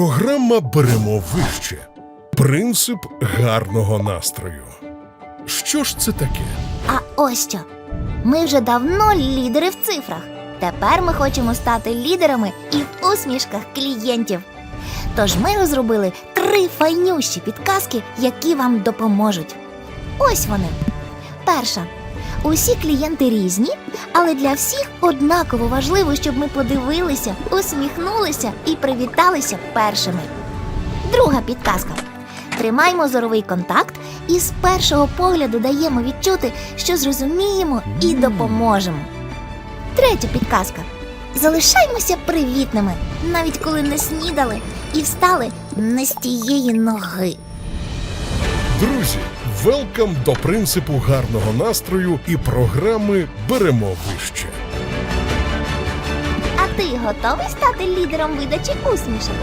Програма Беремо вище. Принцип гарного настрою. Що ж це таке? А ось що. Ми вже давно лідери в цифрах. Тепер ми хочемо стати лідерами і в усмішках клієнтів. Тож ми розробили три файнющі підказки, які вам допоможуть. Ось вони. Перша. Усі клієнти різні, але для всіх однаково важливо, щоб ми подивилися, усміхнулися і привіталися першими. Друга підказка. Тримаймо зоровий контакт і з першого погляду даємо відчути, що зрозуміємо і допоможемо. Третя підказка. Залишаймося привітними, навіть коли не снідали і встали не з тієї ноги. Друзі, велкам до принципу гарного настрою і програми Беремо вище. А ти готовий стати лідером видачі усмішок?